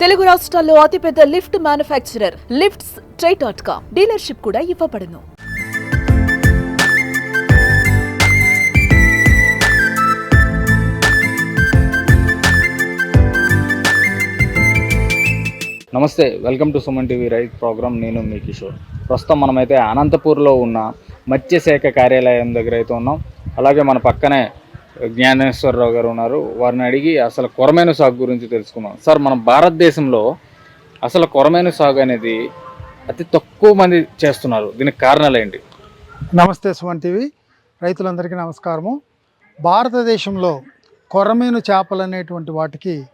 తెలుగు రాష్ట్రాల్లో అతిపెద్ద lift manufacturer lifts try dot com dealership కూడా ఇవ్వబడును. నమస్తే welcome to Suman TV right program. నేను మీ కిషోర్. ప్రస్తుతం మనమైతే అనంతపూర్లో ఉన్న మత్స్యశాఖ కార్యాలయం దగ్గర అయితే ఉన్నాం. అలాగే మన పక్కనే జ్ఞానేశ్వరరావు గారు ఉన్నారు. వారిని అడిగి అసలు కొరమైన సాగు గురించి తెలుసుకుందాం. సార్ మన భారతదేశంలో అసలు కొరమైన సాగు అనేది అతి తక్కువ మంది చేస్తున్నారు. దీనికి కారణాలు ఏంటి? నమస్తే సుమన్ టీవీ. రైతులందరికీ నమస్కారము. భారతదేశంలో కొరమేను చేపలు అనేటువంటి వాటికి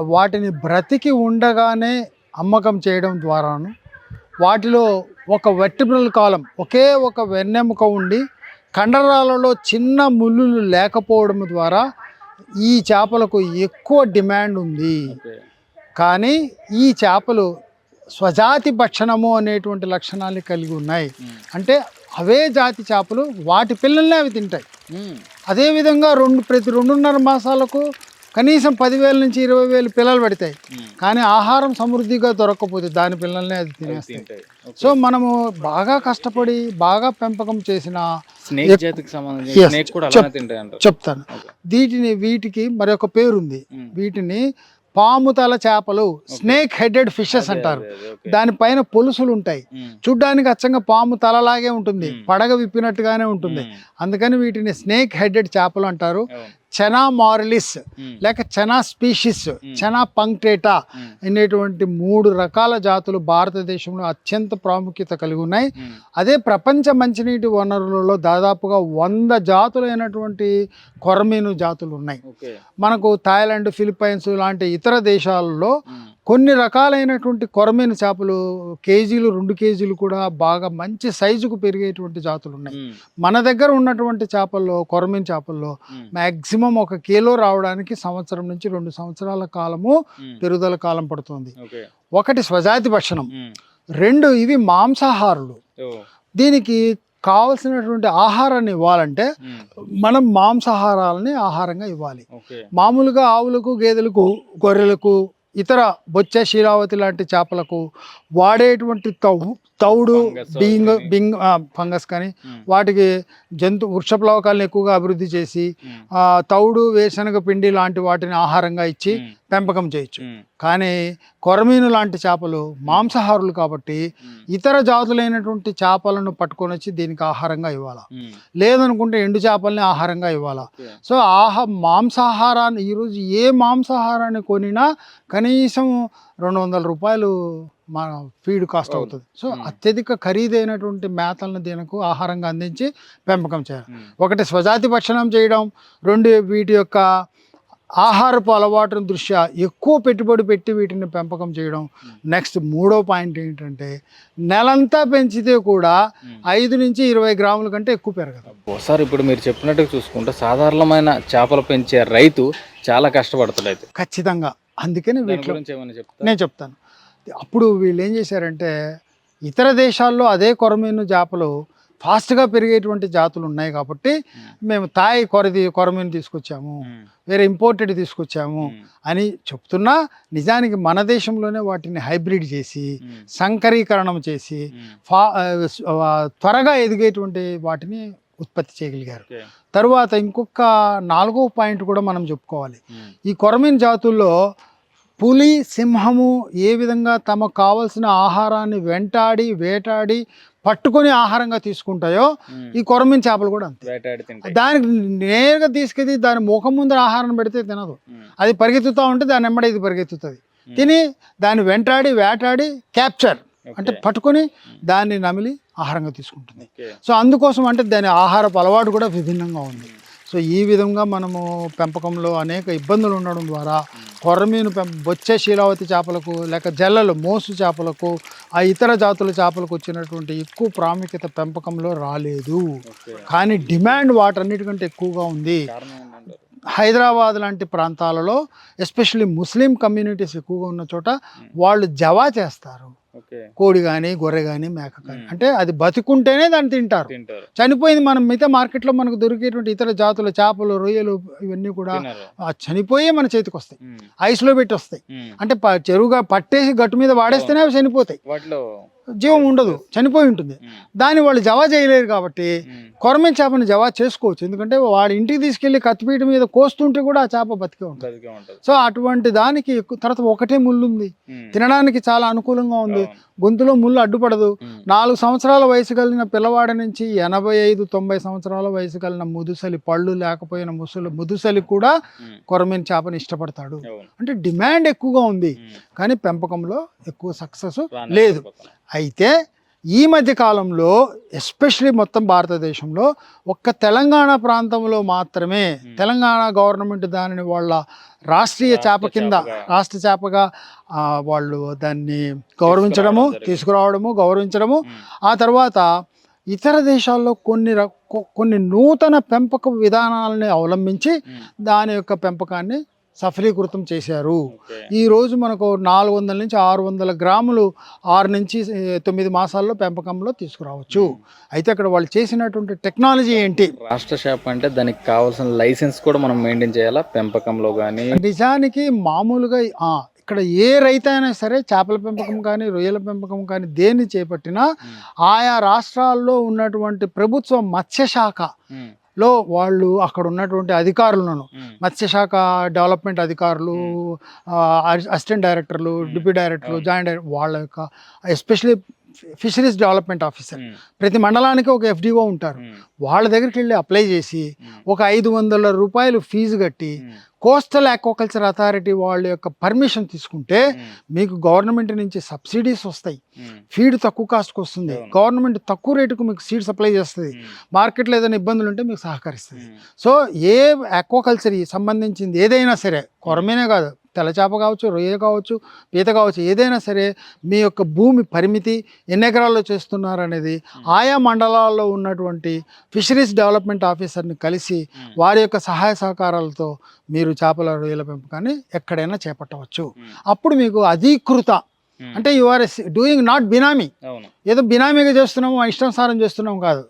వాటిని బ్రతికి ఉండగానే అమ్మకం చేయడం ద్వారాను వాటిలో ఒక వెట్టిబ్రల్ కాలం ఒకే ఒక వెన్నెముక ఉండి కండరాలలో చిన్న ముళ్ళులు లేకపోవడం ద్వారా ఈ చేపలకు ఎక్కువ డిమాండ్ ఉంది. కానీ ఈ చేపలు స్వజాతి భక్షణము అనేటువంటి లక్షణాలు కలిగి ఉన్నాయి. అంటే అవే జాతి చేపలు వాటి పిల్లల్ని అవి తింటాయి. అదేవిధంగా రెండు ప్రతి రెండున్నర మాసాలకు కనీసం పదివేల నుంచి ఇరవై వేలు పిల్లలు పడతాయి. కానీ ఆహారం సమృద్ధిగా దొరకకపోతే దాని పిల్లల్ని అది తినేస్తాయి. సో మనము బాగా కష్టపడి బాగా పెంపకం చేసిన చెప్తాను. వీటిని వీటికి మరొక పేరుంది. వీటిని పాముతల చేపలు స్నేక్ హెడెడ్ ఫిషెస్ అంటారు. దానిపైన పొలుసులు ఉంటాయి. చూడ్డానికి అచ్చంగా పాము తలలాగే ఉంటుంది. పడగ విప్పినట్టుగానే ఉంటుంది. అందుకని వీటిని స్నేక్ హెడెడ్ చేపలు అంటారు. చెనా మారలిస్. లేక చెనా స్పీషిస్ చెనా పంక్టేటా. అనేటువంటి మూడు రకాల జాతులు భారతదేశంలో అత్యంత ప్రాముఖ్యత కలిగి ఉన్నాయి. అదే ప్రపంచ మంచినీటి వనరులలో దాదాపుగా వంద జాతులైనటువంటి కొరమీను జాతులు ఉన్నాయి మనకు థాయిలాండ్ ఫిలిప్పైన్స్ లాంటి ఇతర దేశాలలో. కొన్ని రకాలైనటువంటి కొరమీను చేపలు కేజీలు రెండు కేజీలు కూడా బాగా మంచి సైజుకు పెరిగేటువంటి జాతులు ఉన్నాయి. మన దగ్గర ఉన్నటువంటి చేపల్లో కొరమీను చేపల్లో. మ్యాక్సిమం ఒక కిలో రావడానికి సంవత్సరం నుంచి రెండు సంవత్సరాల కాలము. పెరుగుదల కాలం పడుతుంది ఒకటి స్వజాతి భక్షణం. రెండు ఇవి మాంసాహారులు. దీనికి కావలసినటువంటి ఆహారాన్ని ఇవ్వాలంటే. మనం మాంసాహారాలని ఆహారంగా ఇవ్వాలి మామూలుగా ఆవులకు గేదెలకు గొర్రెలకు ఇతర బొచ్చ శీలావతి లాంటి చేపలకు వాడేటువంటి తౌ తౌడు బింగ్. బింగ్ ఫంగస్ కానీ. వాటికి జంతు వృక్షప్లవకాలను ఎక్కువగా అభివృద్ధి చేసి తౌడు వేరుశనగ పిండి లాంటి వాటిని ఆహారంగా ఇచ్చి. పెంపకం చేయొచ్చు. కానీ కొరమీను లాంటి చేపలు మాంసాహారులు కాబట్టి. ఇతర జాతులైనటువంటి చేపలను పట్టుకొని వచ్చి దీనికి ఆహారంగా ఇవ్వాలా. లేదనుకుంటే ఎండు చేపల్ని ఆహారంగా ఇవ్వాలా. సో ఆహా మాంసాహారాన్ని ఈరోజు ఏ మాంసాహారాన్ని కొనినా కనీసం రెండు వందల రూపాయలు మన ఫీడ్ కాస్ట్. అవుతుంది. సో. అత్యధిక ఖరీదైనటువంటి మేతలను దీనికి ఆహారంగా అందించి పెంపకం చేయాలి. ఒకటి స్వజాతి భక్షణం చేయడం రెండు వీటి యొక్క ఆహారపు అలవాటుల దృష్ట్యా ఎక్కువ పెట్టుబడి పెట్టి వీటిని పెంపకం చేయడం. నెక్స్ట్ మూడో పాయింట్ ఏంటంటే నెలంతా పెంచితే కూడా. ఐదు నుంచి ఇరవై గ్రాముల కంటే ఎక్కువ పెరగదు. అబ్బో, సార్ ఇప్పుడు మీరు చెప్పినట్టు చూసుకుంటే సాధారణమైన చేపలు పెంచే రైతు చాలా కష్టపడతాడు అయితే. ఖచ్చితంగా. అందుకని చెప్తా నేను చెప్తాను. అప్పుడు వీళ్ళు ఏం చేశారంటే ఇతర దేశాల్లో అదే కొరమీను చేపలు ఫాస్ట్గా పెరిగేటువంటి జాతులు ఉన్నాయి కాబట్టి మేము తాయి కొరది కొరమీను తీసుకొచ్చాము. వేరే ఇంపోర్టెడ్ తీసుకొచ్చాము. అని చెప్తున్నా నిజానికి మన దేశంలోనే వాటిని హైబ్రిడ్ చేసి. సంకరీకరణం చేసి. ఫా త్వరగా ఎదిగేటువంటి వాటిని ఉత్పత్తి చేయగలిగారు. తరువాత ఇంకొక నాలుగో పాయింట్ కూడా మనం చెప్పుకోవాలి. ఈ కొరమీన్ జాతుల్లో పులి సింహము ఏ విధంగా తమకు కావలసిన ఆహారాన్ని వెంటాడి వేటాడి పట్టుకొని ఆహారంగా తీసుకుంటాయో. ఈ కొరమీన్ చేపలు కూడా అంతే. దానికి నేరుగా తీసుకెళ్ళి దాని ముఖం ముందర ఆహారం పెడితే తినదు. అది పరిగెత్తుతూ ఉంటే దాని వెంబడి ఇది పరిగెత్తుతుంది. తిని దాన్ని వెంటాడి వేటాడి క్యాప్చర్ అంటే. పట్టుకొని దాన్ని నమిలి ఆహారంగా తీసుకుంటుంది. సో అందుకోసం అంటే దాని ఆహారపు అలవాటు కూడా విభిన్నంగా ఉంది. సో ఈ విధంగా మనము పెంపకంలో అనేక ఇబ్బందులు ఉండడం ద్వారా కొర్రమీను పెం బొచ్చే శీలావతి చేపలకు లేక జల్లలు మోసు చేపలకు ఆ ఇతర జాతుల చేపలకు వచ్చినటువంటి ఎక్కువ ప్రాముఖ్యత పెంపకంలో రాలేదు. కానీ డిమాండ్ వాటన్నిటికంటే ఎక్కువగా ఉంది? హైదరాబాద్ లాంటి ప్రాంతాలలో ఎస్పెషల్లీ ముస్లిం కమ్యూనిటీస్ ఎక్కువగా ఉన్న చోట వాళ్ళు జవా చేస్తారు కోడి కానీ గొర్రె కానీ మేక కానీ. అంటే అది బతికుంటేనే దాన్ని తింటారు. చనిపోయింది మనం మిగతా మార్కెట్లో మనకు దొరికేటువంటి ఇతర జాతుల చేపలు రొయ్యలు ఇవన్నీ కూడా చనిపోయే మన చేతికి వస్తాయి. ఐస్లో పెట్టి వస్తాయి. అంటే చెరువుగా పట్టేసి గట్టు మీద వాడేస్తేనే అవి చనిపోతాయి. వాటిలో జీవం ఉండదు చనిపోయి ఉంటుంది. దాన్ని వాళ్ళు జవా చేయలేరు కాబట్టి ఉమ్, కొరమేన్ చేపని జవా చేసుకోవచ్చు. ఎందుకంటే వాడి ఇంటికి తీసుకెళ్ళి కత్తిపీట మీద కోస్తుంటే కూడా ఆ చేప బతికే ఉంటుంది. సో అటువంటి దానికి ఎక్కువ- తర్వాత ఒకటే ముళ్ళు ఉంది. తినడానికి చాలా అనుకూలంగా ఉంది. గొంతులో ముళ్ళు అడ్డుపడదు. నాలుగు సంవత్సరాల వయసు కలిగిన పిల్లవాడి నుంచి ఎనభై ఐదు తొంభై సంవత్సరాల వయసు కలిగిన ముదుసలి పళ్ళు లేకపోయిన ముసలి ముదుసలి కూడా కొరమేన్ చేపని ఇష్టపడతాడు. అంటే డిమాండ్ ఎక్కువగా ఉంది. కానీ పెంపకంలో ఎక్కువ సక్సెస్ లేదు. అయితే ఈ మధ్య కాలంలో ఎస్పెషలీ మొత్తం భారతదేశంలో ఒక్క తెలంగాణ ప్రాంతంలో మాత్రమే తెలంగాణ గవర్నమెంట్ దానిని వాళ్ళ రాష్ట్రీయ రాష్ట్ర చేప కింద. రాష్ట్ర చేపగా వాళ్ళు దాన్ని గౌరవించడము. తీసుకురావడము గౌరవించడము ఆ తర్వాత ఇతర దేశాల్లో కొన్ని కొన్ని నూతన పెంపక విధానాలని అవలంబించి దాని యొక్క పెంపకాన్ని సఫలీకృతం చేశారు. ఓకే. ఈ రోజు మనకు నాలుగు వందల నుంచి ఆరు వందల గ్రాములు ఆరు నుంచి తొమ్మిది మాసాల్లో పెంపకంలో తీసుకురావచ్చు. అయితే అక్కడ వాళ్ళు చేసినటువంటి టెక్నాలజీ ఏంటి? రాష్ట్ర షాప్ అంటే దానికి కావాల్సిన లైసెన్స్ కూడా మనం మెయింటైన్ చేయాలా? పెంపకంలో కానీ నిజానికి మామూలుగా ఆ, ఇక్కడ ఏ రైతు అయినా సరే చేపల పెంపకం కానీ రొయ్యల పెంపకం కానీ దేన్ని చేపట్టినా ఆయా రాష్ట్రాల్లో ఉన్నటువంటి ప్రభుత్వ మత్స్యశాఖ లో వాళ్ళు అక్కడ ఉన్నటువంటి అధికారులను మత్స్యశాఖ డెవలప్మెంట్ అధికారులు అసిస్టెంట్ డైరెక్టర్లు డిప్యూటీ డైరెక్టర్లు జాయింట్ డైరెక్టర్ వాళ్ళ యొక్క ఎస్పెషలీ ఫిషరీస్ డెవలప్మెంట్ ఆఫీసర్. ప్రతి మండలానికి ఒక ఎఫ్డిఓ ఉంటారు. వాళ్ళ దగ్గరికి వెళ్ళి అప్లై చేసి ఒక ఐదు వందల రూపాయలు ఫీజు కట్టి కోస్టల్ ఆక్వాకల్చర్ అథారిటీ వాళ్ళ యొక్క పర్మిషన్ తీసుకుంటే మీకు గవర్నమెంట్ నుంచి సబ్సిడీస్ వస్తాయి. ఫీడ్ తక్కువ కాస్ట్కి వస్తుంది. గవర్నమెంట్ తక్కువ రేటుకు మీకు సీడ్ సప్లై చేస్తుంది. మార్కెట్లో ఏదైనా ఇబ్బందులు ఉంటే మీకు సహకరిస్తుంది. సో ఏ ఆక్వాకల్చర్ సంబంధించింది ఏదైనా సరే కొరమేనే కాదు. తెల్ల చేప కావచ్చు రొయ్య కావచ్చు పీత కావచ్చు ఏదైనా సరే మీ యొక్క భూమి పరిమితి ఎన్ని ఎకరాల్లో చేస్తున్నారు అనేది ఆయా మండలాల్లో ఉన్నటువంటి ఫిషరీస్ డెవలప్మెంట్ ఆఫీసర్ని కలిసి వారి యొక్క సహాయ సహకారాలతో మీరు చేపల రొయ్యల పెంపకాన్ని ఎక్కడైనా చేపట్టవచ్చు. అప్పుడు మీకు అధీకృత అంటే you are doing not benami ఏదో బినామీగా చేస్తున్నాము ఇష్టానుసారం చేస్తున్నాం కాదు.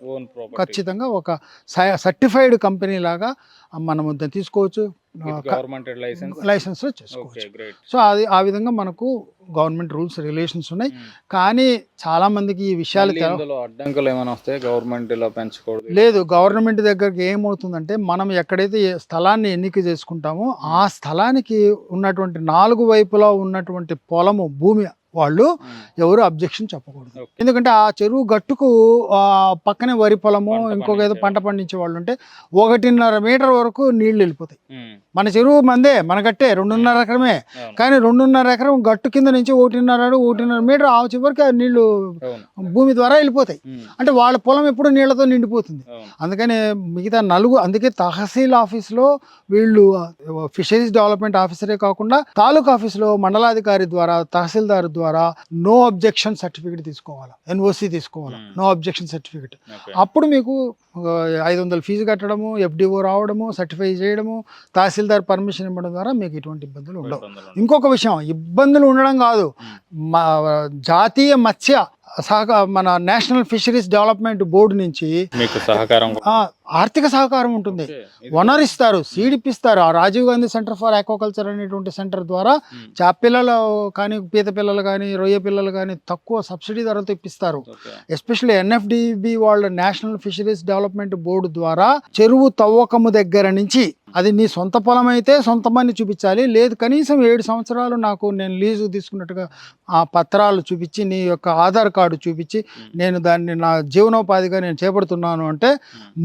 ఖచ్చితంగా ఒక సర్టిఫైడ్ కంపెనీ లాగా మనము తీసుకోవచ్చు. లైసెన్స్ చేసుకోవచ్చు. సో అది ఆ విధంగా మనకు గవర్నమెంట్ రూల్స్ రెగ్యులేషన్స్ ఉన్నాయి. కానీ చాలా మందికి ఈ విషయాలు అడ్డంకులు ఏమైనా వస్తాయి గవర్నమెంట్లో పెంచకూడదు. లేదు గవర్నమెంట్ దగ్గరికి ఏమవుతుందంటే మనం ఎక్కడైతే స్థలాన్ని ఎన్నిక చేసుకుంటామో ఆ స్థలానికి ఉన్నటువంటి నాలుగు వైపులా ఉన్నటువంటి పొలము భూమి వాళ్ళు ఎవరు అబ్జెక్షన్ చెప్పకూడదు. ఎందుకంటే ఆ చెరువు గట్టుకు ఆ, పక్కనే వరి పొలము ఇంకొక ఏదో పంట పండించే వాళ్ళు ఉంటే ఒకటిన్నర మీటర్ వరకు నీళ్ళు వెళ్ళిపోతాయి. మన చెరువు మందే మన గట్టే రెండున్నర ఎకరమే. కానీ రెండున్నర ఎకరం గట్టు కింద నుంచి ఒకటిన్నర ఒకటిన్నర మీటర్ ఆ చివరికి నీళ్ళు భూమి ద్వారా వెళ్ళిపోతాయి. అంటే వాళ్ళ పొలం ఎప్పుడు నీళ్ళతో నిండిపోతుంది. అందుకని మిగతా నలుగు అందుకే తహసీల్ ఆఫీస్లో వీళ్ళు ఫిషరీస్ డెవలప్మెంట్ ఆఫీసరే కాకుండా తాలూకా ఆఫీస్లో మండలాధికారి ద్వారా తహసీల్దార్ ద్వారా నో అబ్జెక్షన్ సర్టిఫికేట్ తీసుకోవాలి. ఎన్ఓసి తీసుకోవాలి. No objection certificate. అప్పుడు మీకు ఐదు వందల ఫీజు కట్టడము ఎఫ్డిఓ రావడము సర్టిఫై చేయడము తహసీల్దార్ పర్మిషన్ ఇవ్వడం ద్వారా మీకు ఎటువంటి ఇబ్బందులు ఉండవు. ఇంకొక విషయం ఇబ్బందులు ఉండడం కాదు. మా జాతీయ మత్స్య సహక మన నేషనల్ ఫిషరీస్ డెవలప్మెంట్ బోర్డు నుంచి మీకు సహకారం ఆర్థిక సహకారం ఉంటుంది ఓకే. ఇది- వనర్ ఇస్తారు సీడ్ ఇప్పిస్తారు ఆ Rajiv Gandhi centre for aquaculture అనేటువంటి సెంటర్ ద్వారా చేప పిల్లలు కానీ పీత పిల్లలు కానీ రొయ్య పిల్లలు కానీ తక్కువ సబ్సిడీ ధరతో ఇప్పిస్తారు. ఎస్పెషల్లీ ఎన్ఎఫ్డిబి వాళ్ళ నేషనల్ ఫిషరీస్ డెవలప్మెంట్ బోర్డు ద్వారా చెరువు తవ్వకము దగ్గర నుంచి అది నీ సొంత పొలం అయితే సొంత మని చూపించాలి. లేదు కనీసం ఏడు సంవత్సరాలు నాకు నేను లీజు తీసుకున్నట్టుగా ఆ పత్రాలు చూపించి నీ యొక్క ఆధార్ కార్డు చూపించి నేను దాన్ని నా జీవనోపాధిగా నేను చేపడుతున్నాను అంటే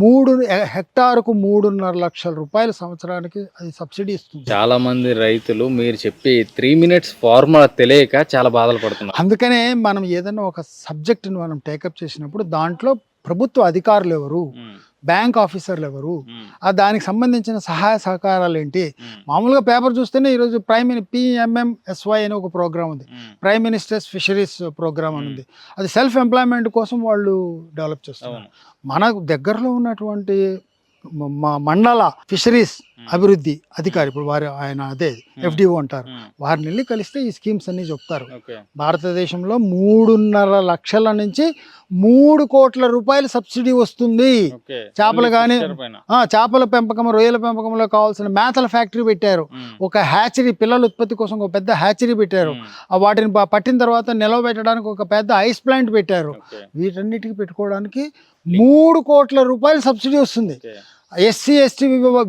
మూడు హెక్టారుకు మూడున్నర లక్షల రూపాయల సంవత్సరానికి అది సబ్సిడీ ఇస్తుంది. చాలా మంది రైతులు మీరు చెప్పి త్రీ మినిట్స్ ఫార్ములా తెలియక చాలా బాధలు పడుతున్నారు. అందుకనే మనం ఏదైనా ఒక సబ్జెక్టును మనం టేకప్ చేసినప్పుడు దాంట్లో ప్రభుత్వ అధికారులు ఎవరు బ్యాంక్ ఆఫీసర్లు ఎవరు ఆ దానికి సంబంధించిన సహాయ సహకారాలు ఏంటి మామూలుగా పేపర్ చూస్తేనే ఈరోజు ప్రైమ్ పిఎంఎంఎస్వై అనే ఒక ప్రోగ్రామ్ ఉంది. ప్రైమ్ మినిస్టర్స్ ఫిషరీస్ ప్రోగ్రామ్ అని ఉంది. అది సెల్ఫ్ ఎంప్లాయ్మెంట్ కోసం వాళ్ళు డెవలప్ చేస్తున్నారు. మన దగ్గరలో ఉన్నటువంటి మండల ఫిషరీస్ అభివృద్ధి అధికారి ఇప్పుడు వారు ఆయన అదే ఎఫ్డిఓ అంటారు. వారిని వెళ్ళి కలిస్తే ఈ స్కీమ్స్ అన్ని చెప్తారు. భారతదేశంలో మూడున్నర లక్షల నుంచి మూడు కోట్ల రూపాయల సబ్సిడీ వస్తుంది. చేపలు ఆ చేపల పెంపకం రొయ్యల పెంపకంలో కావాల్సిన మేతల ఫ్యాక్టరీ పెట్టారు. ఒక హ్యాచరీ పిల్లల ఉత్పత్తి కోసం ఒక పెద్ద హ్యాచరీ పెట్టారు. వాటిని పట్టిన తర్వాత నిలవ పెట్టడానికి ఒక పెద్ద ఐస్ ప్లాంట్ పెట్టారు. వీటన్నిటికి పెట్టుకోవడానికి మూడు కోట్ల రూపాయల సబ్సిడీ వస్తుంది. ఎస్సీ ఎస్టీ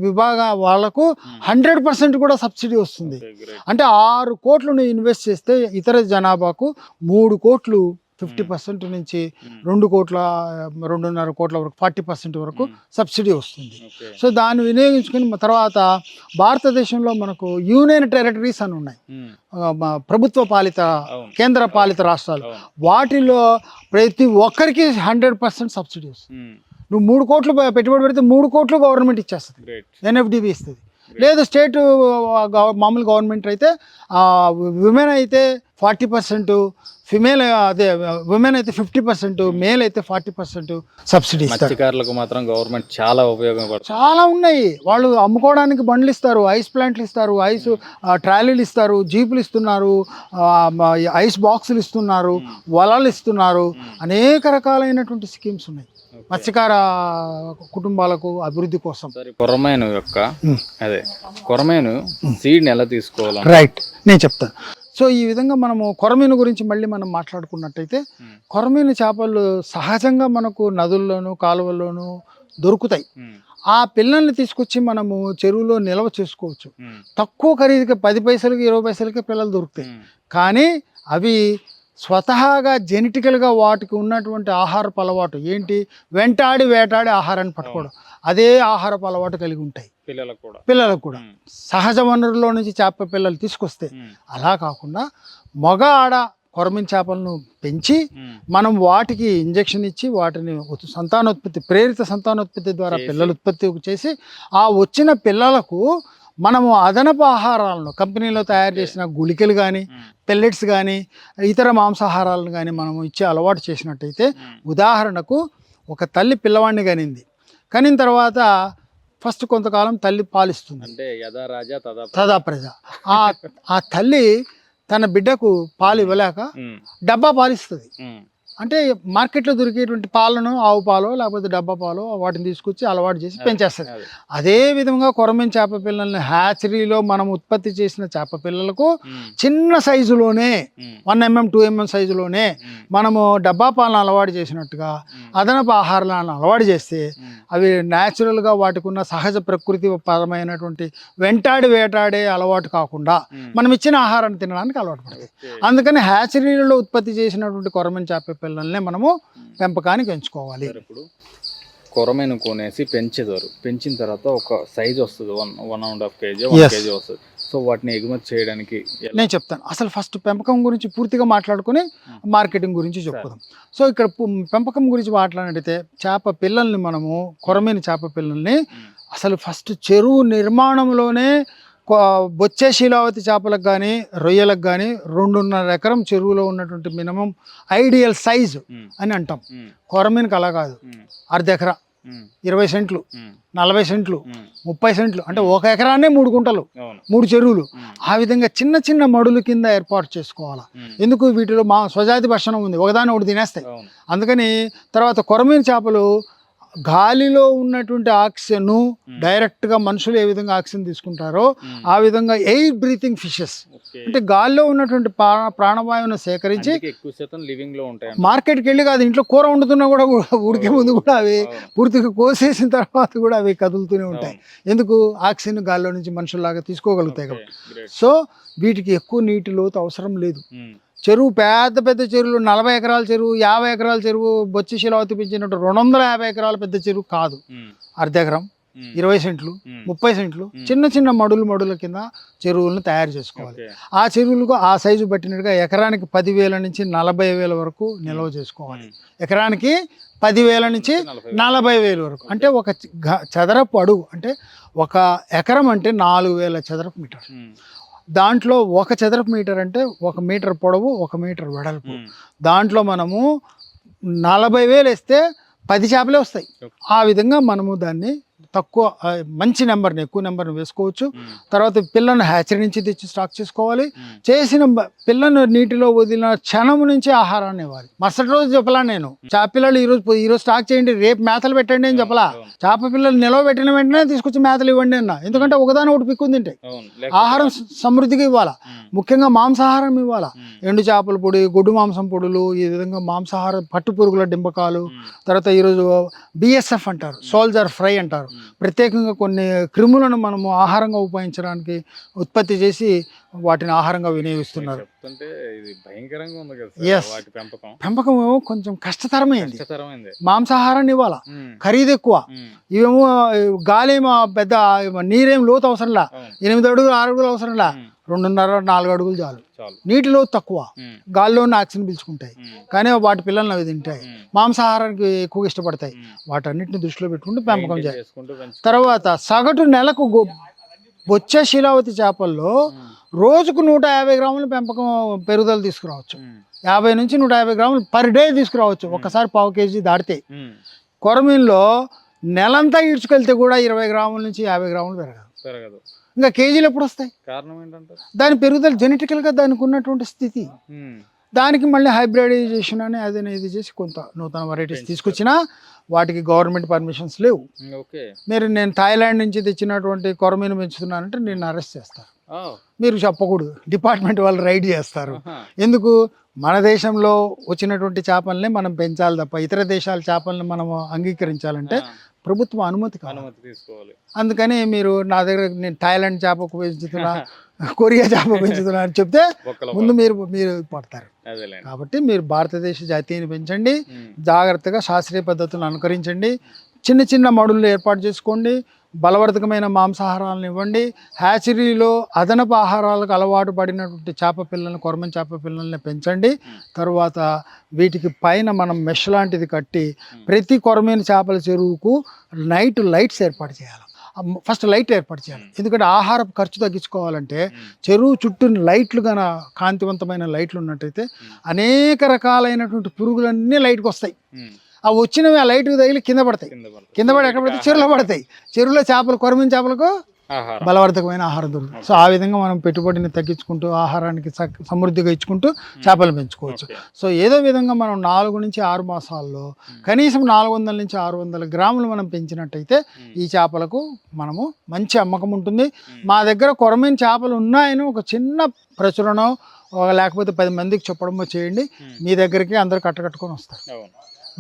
విభాగ వాళ్ళకు హండ్రెడ్ పర్సెంట్ కూడా సబ్సిడీ వస్తుంది. అంటే ఆరు కోట్లు నువ్వు ఇన్వెస్ట్ చేస్తే ఇతర జనాభాకు మూడు కోట్లు ఫిఫ్టీ పర్సెంట్ నుంచి. రెండు కోట్ల రెండున్నర కోట్ల వరకు ఫార్టీ పర్సెంట్ వరకు సబ్సిడీ వస్తుంది. సో దాన్ని వినియోగించుకుని తర్వాత భారతదేశంలో మనకు యూనియన్ టెరిటరీస్ అని ఉన్నాయి. ప్రభుత్వ పాలిత కేంద్ర పాలిత రాష్ట్రాలు. వాటిలో ప్రతి ఒక్కరికి హండ్రెడ్ పర్సెంట్ సబ్సిడీ వస్తుంది. నువ్వు మూడు కోట్లు పెట్టుబడి పెడితే మూడు కోట్లు గవర్నమెంట్ ఇచ్చేస్తుంది. ఎన్ఎఫ్డిబి ఇస్తుంది. లేదు స్టేట్ మామూలు గవర్నమెంట్ అయితే విమెన్ అయితే ఫార్టీ పర్సెంట్ ఫిమేల్ అదే విమెన్ అయితే ఫిఫ్టీ పర్సెంట్ మేల్ అయితే ఫార్టీ పర్సెంట్ సబ్సిడీ మత్స్యకారులకు మాత్రం గవర్నమెంట్ చాలా ఉపయోగపడుతుంది చాలా ఉన్నాయి. వాళ్ళు అమ్ముకోవడానికి బండ్లు ఇస్తారు ఐస్ ప్లాంట్లు ఇస్తారు ఐస్ ఆ, ట్రాలీలు ఇస్తారు జీపులు ఇస్తున్నారు ఐస్ బాక్సులు ఇస్తున్నారు వలలు ఇస్తున్నారు అనేక రకాలైనటువంటి స్కీమ్స్ ఉన్నాయి. మత్స్యకార కుటుంబాలకు అభివృద్ధి కోసం కొరమేను యొక్క ఉమ్. అదే కొరమేను సీడ్ని ఎలా తీసుకోవాలి రైట్ నేను చెప్తాను సో ఈ విధంగా మనము కొరమీను గురించి మళ్ళీ మనం మాట్లాడుకున్నట్టయితే ఉమ్. కొరమీను చేపలు సహజంగా మనకు నదుల్లోనూ కాలువల్లోనూ దొరుకుతాయి. ఆ పిల్లల్ని తీసుకొచ్చి మనము చెరువులో నిల్వ చేసుకోవచ్చు. తక్కువ ఖరీదుకి పది పైసలకి ఇరవై పైసలకి పిల్లలు దొరుకుతాయి. కానీ అవి స్వతహాగా జెనెటికల్గా వాటికి ఉన్నటువంటి ఆహారపు అలవాటు ఏంటి వెంటాడి వేటాడి ఆహారాన్ని పట్టుకోవడం అదే ఆహారపు అలవాటు కలిగి ఉంటాయి పిల్లలకు కూడా పిల్లలకు కూడా. సహజ వనరుల్లో నుంచి చేప పిల్లలు తీసుకొస్తే. అలా కాకుండా మగ ఆడ కొరమిన చేపలను పెంచి. మనం వాటికి ఇంజెక్షన్ ఇచ్చి వాటిని సంతానోత్పత్తి ప్రేరిత సంతానోత్పత్తి ద్వారా. పిల్లలు ఉత్పత్తి చేసి ఆ వచ్చిన పిల్లలకు మనము అదనపు ఆహారాలను కంపెనీలో తయారు చేసిన గుళికలు కానీ. పెల్లెట్స్ కానీ ఇతర మాంసాహారాలను కానీ మనము ఇచ్చే అలవాటు చేసినట్టయితే ఉమ్. ఉదాహరణకు ఒక తల్లి పిల్లవాడిని కనింది కనిన తర్వాత ఫస్ట్ కొంతకాలం తల్లి పాలిస్తుంది అంటే యథా రాజా తదా ప్రజ ఆ ఆ తల్లి తన బిడ్డకు పాలు ఇవ్వలేక ఉమ్. డబ్బా పాలిస్తుంది. అంటే మార్కెట్లో దొరికేటువంటి పాలను ఆవు పాలు లేకపోతే డబ్బా పాలు వాటిని తీసుకొచ్చి అలవాటు చేసి పెంచేస్తుంది అదే. విధంగా కొరమీన చేప పిల్లల్ని హ్యాచరీలో మనం ఉత్పత్తి చేసిన చేప పిల్లలకు. చిన్న సైజులోనే. వన్ ఎంఎం టూ ఎంఎం సైజులోనే. మనము డబ్బా పాలను అలవాటు చేసినట్టుగా. అదనపు ఆహారాలను అలవాటు చేస్తే. అవి న్యాచురల్గా వాటికి ఉన్న సహజ ప్రకృతి పరమైనటువంటి వెంటాడి వేటాడే అలవాటు కాకుండా. మనం ఇచ్చిన ఆహారాన్ని తినడానికి అలవాటు పడతాయి ఓకే. అందుకని హ్యాచరీలలో ఉత్పత్తి చేసినటువంటి కొరమీన చేప పిల్లల్ని మనము పెంపకానికి ఎంచుకోవాలి. ఇప్పుడు కొరమేను కొనేసి పెంచేదారు పెంచిన తర్వాత ఒక సైజ్ వస్తుంది. One one and half KG one. KG వస్తుంది. సో వాటిని ఎగుమతి చేయడానికి? నేను చెప్తాను. అసలు ఫస్ట్ పెంపకం గురించి పూర్తిగా మాట్లాడుకుని మార్కెటింగ్ గురించి చెప్పుదాం సో ఇక్కడ పెంపకం గురించి మాట్లాడితే చేప పిల్లల్ని మనము కొరమైన చేప పిల్లల్ని ఉమ్. అసలు ఫస్ట్ చెరువు నిర్మాణంలోనే బొచ్చే శీలావతి చేపలకు కానీ రొయ్యలకు కానీ రెండున్నర ఎకరం చెరువులో ఉన్నటువంటి మినిమం ఐడియల్ సైజు. అని అంటాం. కొరమీనకి అలా కాదు. అర్ధ ఎకరా. ఇరవై సెంట్లు. నలభై సెంట్లు. ముప్పై సెంట్లు అంటే ఒక ఎకరాన్నే మూడు గుంటలు మూడు చెరువులు. ఆ విధంగా చిన్న చిన్న మడుల కింద ఏర్పాటు చేసుకోవాలా. ఎందుకు వీటిలో మా స్వజాతి భక్షణం ఉంది ఒకదాని ఒకటి తినేస్తాయి అందుకని తర్వాత కొరమీన చేపలు గాలిలో ఉన్నటువంటి ఆక్సిజన్ డైరెక్ట్గా మనుషులు ఏ విధంగా ఆక్సిజన్ తీసుకుంటారో. ఆ విధంగా ఎయిర్ బ్రీతింగ్ ఫిషెస్. అంటే గాలిలో ఉన్నటువంటి ప్రా- ప్రాణవాయువును సేకరించి మార్కెట్కి వెళ్ళి కాదు ఇంట్లో కూర వండుతున్నా కూడా ఉడికే ముందు కూడా అవి. పూర్తిగా కోసేసిన తర్వాత కూడా అవి కదులుతూనే ఉంటాయి ఎందుకు ఆక్సిజన్ గాల్లో నుంచి మనుషుల్లాగా తీసుకోగలుగుతాయి. కాబట్టి. సో వీటికి ఎక్కువ నీటి లోతు అవసరం లేదు. చెరువు పెద్ద పెద్ద చెరువులు నలభై ఎకరాల చెరువు యాభై ఎకరాల చెరువు బొచ్చి శిలావతి పెంచినట్టు రెండు వందల యాభై ఎకరాల పెద్ద చెరువు కాదు. అర్ధ ఎకరం. ఇరవై సెంట్లు. ముప్పై సెంట్లు. చిన్న చిన్న మడులు మడుల కింద చెరువులను తయారు చేసుకోవాలి. ఆ చెరువులకు ఆ సైజు పట్టినట్టుగా ఎకరానికి పదివేల నుంచి నలభై వేల వరకు నిల్వ చేసుకోవాలి. ఎకరానికి పదివేల నుంచి నలభై వేల వరకు అంటే ఒక చదరపు అడుగు అంటే ఒక ఎకరం అంటే నాలుగు వేల చదరపు మీటర్. దాంట్లో ఒక చదరపు మీటర్ అంటే ఒక మీటర్ పొడవు ఒక మీటర్ వెడల్పు. దాంట్లో మనము నలభై వేలు వేస్తే పది చేపలే వస్తాయి. ఆ విధంగా మనము దాన్ని తక్కువ మంచి నెంబర్ని ఎక్కువ నెంబర్ని వేసుకోవచ్చు. తర్వాత పిల్లను హ్యాచరీ నుంచి తెచ్చి స్టాక్ చేసుకోవాలి. చేసిన పిల్లను నీటిలో వదిలిన క్షణం నుంచి ఆహారాన్ని ఇవ్వాలి. మరుసటి రోజు చెప్పలా నేను. చేప పిల్లలు ఈ రోజు ఈ రోజు స్టాక్ చేయండి రేపు మేతలు పెట్టండి అని చెప్పలా. చేప పిల్లలు నిలవ పెట్టిన వెంటనే తీసుకొచ్చి మేతలు ఇవ్వండి అన్న. ఎందుకంటే ఒకదాని ఒకటి పిక్కు తింటాయి. లేకపోతే- ఆహారం సమృద్ధిగా ఇవ్వాలా. ముఖ్యంగా మాంసాహారం ఇవ్వాలా. ఎండు చేపల పొడి గొడ్డు మాంసం పొడులు ఈ విధంగా మాంసాహార పట్టు పురుగుల డింబకాలు. ఉమ్, తర్వాత ఈరోజు బిఎస్ఎఫ్ అంటారు సోల్జర్ ఫ్రై అంటారు. ప్రత్యేకంగా కొన్ని క్రిములను మనము ఆహారంగా ఉపయోగించడానికి ఉత్పత్తి చేసి వాటిని ఆహారంగా వినియోగిస్తున్నారు. పెంపకం. ఏమో కొంచెం కష్టతరమైంది. మాంసాహారాన్ని ఇవ్వాలా? ఖరీదు ఎక్కువ. ఇవేమో గాలి ఏమో పెద్ద నీరేం లోతు అవసరంలా? ఎనిమిది అడుగులు ఆరు అడుగులు అవసరంలా? రెండున్నర నాలుగు అడుగులు చాలు. చాలు. నీటి లోతు తక్కువ. గాల్లో ఆక్సిజన్ పీల్చుకుంటాయి. కానీ వాటి పిల్లల్ని అవి తింటాయి. మాంసాహారానికి ఎక్కువ ఇష్టపడతాయి. వాటన్నిటిని దృష్టిలో పెట్టుకుంటూ పెంపకం చేయాలి. తర్వాత సగటు నెలకు బొచ్చ శీలావతి చేపల్లో రోజుకు నూట యాభై గ్రాముల పెంపకం పెరుగుదల తీసుకురావచ్చు. యాభై నుంచి నూట యాభై గ్రాములు పర్ డే తీసుకురావచ్చు. ఒక్కసారి పావు కేజీ దాటితే. కొరమీన్లో నెలంతా ఈడ్చుకెళ్తే కూడా ఇరవై గ్రాముల నుంచి యాభై గ్రాములు పెరగదు. పెరగదు. ఇంకా కేజీలు ఎప్పుడు వస్తాయి? కారణం ఏంటంటారు? దాని పెరుగుదల జెనెటికల్గా దానికి ఉన్నటువంటి స్థితి. దానికి మళ్ళీ హైబ్రిడైజేషన్ అని అదే ఇది చేసి కొంత నూతన వెరైటీస్ తీసుకొచ్చినా వాటికి గవర్నమెంట్ పర్మిషన్స్ లేవు. మీరు నేను థాయిలాండ్ నుంచి తెచ్చినటువంటి కొరమీను పెంచుతున్నానంటే నేను అరెస్ట్ చేస్తాను మీరు చెప్పకూడదు. డిపార్ట్మెంట్ వాళ్ళు రైడ్ చేస్తారు. ఎందుకు? మన దేశంలో వచ్చినటువంటి చేపల్ని మనం పెంచాలి తప్ప ఇతర దేశాల చేపల్ని మనం అంగీకరించాలంటే ప్రభుత్వం అనుమతి అనుమతి తీసుకోవాలి. అందుకని మీరు నా దగ్గర నేను థాయిలాండ్ చేపకు పెంచుతున్నా కొరియా చేప పెంచుతున్నా అని చెప్తే ముందు మీరు మీరు పడతారు. కాబట్టి మీరు భారతదేశ జాతీయని పెంచండి జాగ్రత్తగా శాస్త్రీయ పద్ధతులను అనుకరించండి చిన్న చిన్న మడులు ఏర్పాటు చేసుకోండి బలవర్ధకమైన మాంసాహారాలను ఇవ్వండి. హ్యాచరీలో అదనపు ఆహారాలకు అలవాటు పడినటువంటి చేప పిల్లల్ని కొరమన్ చేప పిల్లల్ని పెంచండి. తరువాత వీటికి పైన మనం మెష్ లాంటిది కట్టి ప్రతి కొరమైన చేపల చెరువుకు నైట్ లైట్స్ ఏర్పాటు చేయాలి. ఫస్ట్ లైట్ ఏర్పాటు చేయాలి. ఎందుకంటే ఆహార ఖర్చు తగ్గించుకోవాలంటే చెరువు చుట్టూ లైట్లు గన కాంతివంతమైన లైట్లు ఉన్నట్టయితే అనేక రకాలైనటువంటి పురుగులన్నీ లైట్కి వస్తాయి. ఆ వచ్చినవి ఆ లైట్కి తగిలి కింద పడతాయి. కింద పడి ఎక్కడ పడితే చెరువులో పడతాయి. చెరువులో చేపలు కొరమైన చేపలకు బలవర్ధకమైన ఆహారం దొరుకుతుంది. సో ఆ విధంగా మనం పెట్టుబడిని తగ్గించుకుంటూ ఆహారానికి సమృద్ధిగా ఇచ్చుకుంటూ చేపలు పెంచుకోవచ్చు. సో ఏదో విధంగా మనం నాలుగు నుంచి ఆరు మాసాల్లో కనీసం నాలుగు వందల నుంచి ఆరు వందల గ్రాములు మనం పెంచినట్టయితే ఈ చేపలకు మనము మంచి అమ్మకం ఉంటుంది. మా దగ్గర కొరమైన చేపలు ఉన్నాయని ఒక చిన్న ప్రచురణ లేకపోతే పది మందికి చెప్పడమో చేయండి. మీ దగ్గరికి అందరు కట్టకట్టుకొని వస్తారు.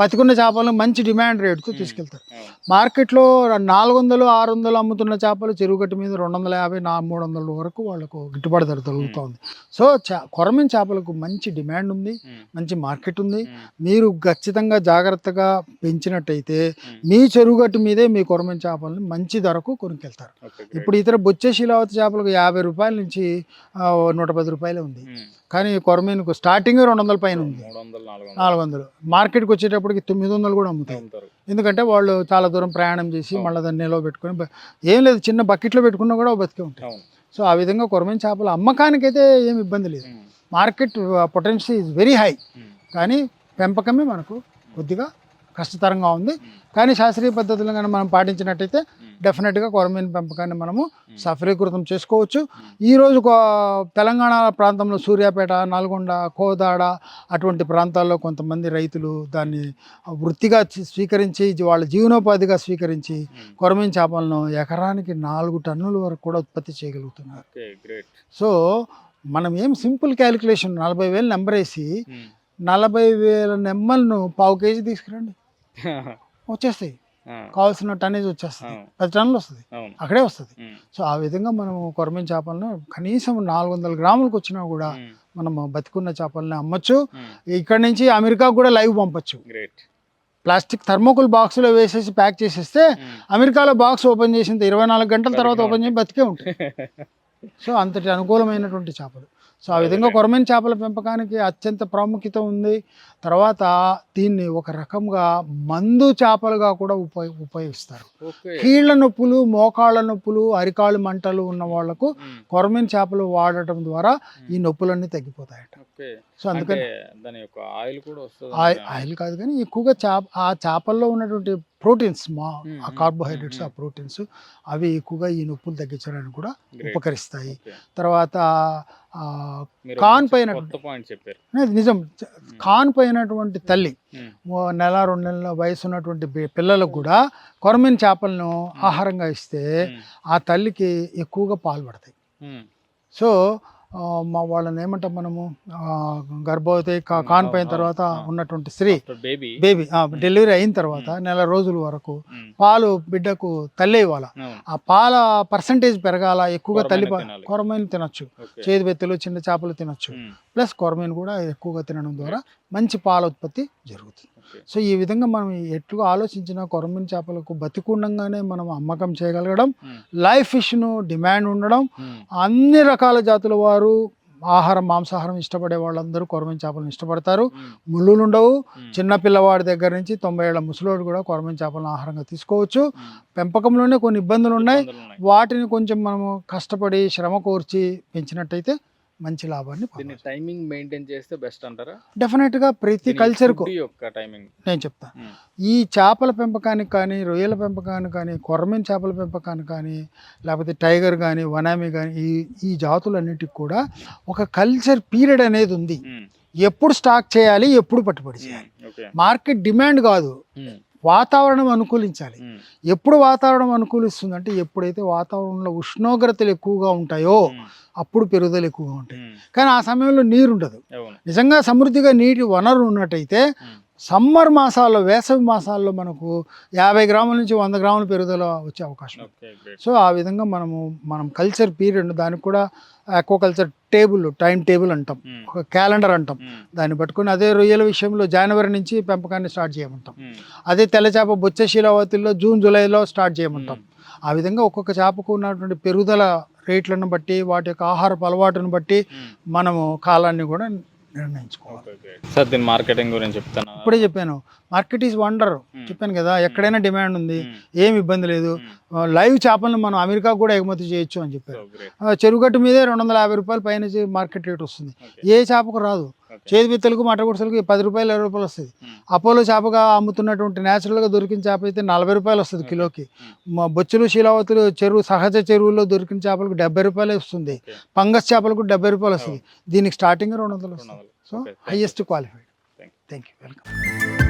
బతికున్న చేపలను మంచి డిమాండ్ రేట్కు తీసుకెళ్తారు. మార్కెట్లో నాలుగు వందలు ఆరు వందలు అమ్ముతున్న చేపలు చెరువుగట్టు మీద రెండు వందల యాభై నా మూడు వందల వరకు వాళ్ళకు గిట్టుబాటు ధర దొరుకుతుంది. సో చా కొరమైన చేపలకు మంచి డిమాండ్ ఉంది మంచి మార్కెట్ ఉంది. మీరు ఖచ్చితంగా జాగ్రత్తగా పెంచినట్టయితే మీ చెరువుగట్టు మీదే మీ కొరమైన చేపలను మంచి ధరకు కొనుక్కెళ్తారు. ఇప్పుడు ఇతర బొచ్చే శీలావతి చేపలకు యాభై రూపాయల నుంచి నూట పది రూపాయలే ఉంది. కానీ కొరమీనుకు స్టార్టింగ్ రెండు వందల పైన ఉంది. నాలుగు వందలు. మార్కెట్కి వచ్చేటప్పటికి తొమ్మిది వందలు కూడా అమ్ముతారు. ఎందుకంటే వాళ్ళు చాలా దూరం ప్రయాణం చేసి మళ్ళీ దాన్ని నిల్వ పెట్టుకొని ఏం లేదు చిన్న బకెట్లో పెట్టుకున్నా కూడా బతికే ఉంటాయి. సో ఆ విధంగా కొరమైన చేపల అమ్మకానికైతే ఏం ఇబ్బంది లేదు. Market potential is very high కానీ పెంపకమే మనకు కొద్దిగా కష్టతరంగా ఉంది. కానీ శాస్త్రీయ పద్ధతులను కానీ మనం పాటించినట్టయితే డెఫినెట్గా కొరమీన పెంపకాన్ని మనము సఫలీకృతం చేసుకోవచ్చు. ఈరోజు తెలంగాణ ప్రాంతంలో సూర్యాపేట నల్గొండ కోదాడ అటువంటి ప్రాంతాల్లో కొంతమంది రైతులు దాన్ని వృత్తిగా స్వీకరించి వాళ్ళ జీవనోపాధిగా స్వీకరించి కొరమీన చేపలను ఎకరానికి నాలుగు టన్నుల వరకు కూడా ఉత్పత్తి చేయగలుగుతున్నారు. సో మనం ఏం సింపుల్ క్యాలిక్యులేషన్ నలభై వేలు నెంబర్ వేసి నలభై వేల నెమ్మలను పావు కేజీ తీసుకురండి. వచ్చేస్తాయి. కావాల్సిన టన్నేజ్ వచ్చేస్తుంది. పది టన్నులు వస్తుంది. అక్కడే వస్తుంది. సో ఆ విధంగా మనం కొరమైన చేపలను కనీసం నాలుగు వందల గ్రాములకు వచ్చినా కూడా మనం బతికున్న చేపలని అమ్మచ్చు. ఇక్కడ నుంచి అమెరికాకు కూడా లైవ్ పంపొచ్చు. ప్లాస్టిక్ థర్మోకుల్ బాక్స్లో వేసేసి ప్యాక్ చేసేస్తే అమెరికాలో బాక్స్ ఓపెన్ చేసిన ఇరవై నాలుగు గంటల తర్వాత ఓపెన్ చేసి బతికే ఉంటాయి. సో అంతటి అనుకూలమైనటువంటి చేపలు. సో ఆ విధంగా కొరమైన చేపల పెంపకానికి అత్యంత ప్రాముఖ్యత ఉంది. తర్వాత దీన్ని ఒక రకంగా మందు చేపలుగా కూడా ఉపయోగ ఉపయోగిస్తారు. కీళ్ళ నొప్పులు మోకాళ్ళ నొప్పులు అరికాళ్ళు మంటలు ఉన్న వాళ్ళకు కొరమైన చేపలు వాడటం ద్వారా ఈ నొప్పులన్నీ తగ్గిపోతాయట. సో అందుకని దాని యొక్క ఆయిల్ కూడా ఆయిల్ కాదు కానీ ఎక్కువగా చేప ఆ చేపల్లో ఉన్నటువంటి ప్రోటీన్స్ మా ఆ కార్బోహైడ్రేట్స్ ఆ ప్రోటీన్స్ అవి ఎక్కువగా ఈ నొప్పులు తగ్గించడానికి కూడా. ఉపకరిస్తాయి. తర్వాత కాన్ పైన- నిజం. కాన్ పోయినటువంటి తల్లి నెల రెండు నెలల వయసు ఉన్నటువంటి పిల్లలకు కూడా కొరమీన్ చేపలను ఆహారంగా ఇస్తే ఆ తల్లికి ఎక్కువగా పాలు పడతాయి. ఉమ్, సో మా వాళ్ళని ఏమంటాం మనము? గర్భవతి కా- కాన్ పోయిన తర్వాత ఉన్నటువంటి స్త్రీ. బేబీ డెలివరీ అయిన తర్వాత నెల రోజుల వరకు పాలు బిడ్డకు తల్లి ఇవ్వాలి. ఆ పాల పర్సంటేజ్ పెరగాల? ఎక్కువగా తల్లి కొరమైన తినొచ్చు. చేతి బెత్తలు చిన్న చేపలు తినొచ్చు. ప్లస్ కొరమీన్ కూడా ఎక్కువగా తినడం ద్వారా మంచి పాల ఉత్పత్తి జరుగుతుంది. సో ఈ విధంగా మనం ఎట్లుగా ఆలోచించిన కొరమీన్ చేపలకు బతికుండంగానే మనం అమ్మకం చేయగలగడం లైవ్ ఫిష్ను డిమాండ్ ఉండడం అన్ని రకాల జాతుల వారు ఆహారం మాంసాహారం ఇష్టపడే వాళ్ళందరూ కొరమీన్ చేపలను ఇష్టపడతారు. ముళ్ళులు ఉండవు ఉమ్, చిన్న పిల్లవాడి దగ్గర నుంచి తొంభై ఏళ్ళ ముసలోడు కూడా కొరమీన్ చేపలను ఆహారంగా తీసుకోవచ్చు. పెంపకంలోనే కొన్ని ఇబ్బందులు ఉన్నాయి ఇబ్బందులు ఉన్నాయి. వాటిని కొంచెం మనము కష్టపడి శ్రమ కోర్చి పెంచినట్టయితే మంచి లాభాన్ని దీన్ని టైమింగ్ మెయింటైన్ చేస్తే బెస్ట్ అంటారా? డెఫినెట్గా ప్రతి దీని కల్చర్కు food యొక్క టైమింగ్. నేను చెప్తాను ఈ చేపల పెంపకానికి కానీ రొయ్యల పెంపకానికి కానీ కొరమీన్ చేపల పెంపకానికి కానీ లేకపోతే టైగర్ కానీ వనామీ కానీ ఈ ఈ జాతులన్నిటికి కూడా ఒక కల్చర్ పీరియడ్ అనేది ఉంది. ఎప్పుడు స్టాక్ చేయాలి ఎప్పుడు పట్టుబడి చేయాలి. మార్కెట్ డిమాండ్ కాదు. వాతావరణం అనుకూలించాలి. ఎప్పుడు వాతావరణం అనుకూలిస్తుంది అంటే ఎప్పుడైతే వాతావరణంలో ఉష్ణోగ్రతలు ఎక్కువగా ఉంటాయో అప్పుడు పెరుగుదల ఎక్కువగా ఉంటాయి. కానీ ఆ సమయంలో నీరు ఉండదు నిజంగా సమృద్ధిగా నీటి వనరు ఉన్నట్టయితే సమ్మర్ మాసాల్లో వేసవి మాసాల్లో మనకు యాభై గ్రాముల నుంచి వంద గ్రాముల పెరుగుదల వచ్చే అవకాశం సో ఆ విధంగా మనము మనం కల్చర్ పీరియడ్ దానికి కూడా కల్చర్ టేబుల్ టైం టేబుల్ అంటాం. ఒక క్యాలెండర్ అంటాం. దాన్ని పట్టుకొని అదే రొయ్యల విషయంలో జనవరి నుంచి పెంపకాన్ని స్టార్ట్ చేయమంటాం. అదే తెల్లచేప బొచ్చ శీలావతిలో జూన్ జూలైలో స్టార్ట్ చేయమంటాం. ఆ విధంగా ఒక్కొక్క చేపకు ఉన్నటువంటి పెరుగుదల రేట్లను బట్టి వాటి యొక్క ఆహారపు అలవాటును బట్టి. మనము కాలాన్ని కూడా నిర్ణయించుకోవాలి. సార్ దీని మార్కెటింగ్ గురించి చెప్తాను ఇప్పుడే చెప్పాను. Market is wonder. చెప్పాను కదా ఎక్కడైనా డిమాండ్ ఉంది ఏమి ఇబ్బంది లేదు. లైవ్ చేపలను మనం అమెరికా కూడా ఎగుమతి చేయొచ్చు అని చెప్పారు. చెరుగట్టు మీదే రెండు వందల యాభై రూపాయలు పైన మార్కెట్ రేట్ వస్తుంది. ఏ చేపకు రాదు. చేతి బిత్తలకు మటగుడిసలకు పది రూపాయలు ఇరవై రూపాయలు వస్తుంది. ఉమ్, అపోలో చేపగా అమ్ముతున్నటువంటి న్యాచురల్గా దొరికిన చేప అయితే నలభై రూపాయలు వస్తుంది కిలోకి. ఉమ్. మా బొచ్చులు శీలావతులు చెరువు సహజ చెరువుల్లో దొరికిన చేపలకు డెబ్బై రూపాయలు వస్తుంది. పంగస్ చేపలకు డెబ్బై రూపాయలు వస్తుంది. దీనికి స్టార్టింగ్ రెండు వందలు వస్తుంది. So. Highest qualified. Thank you welcome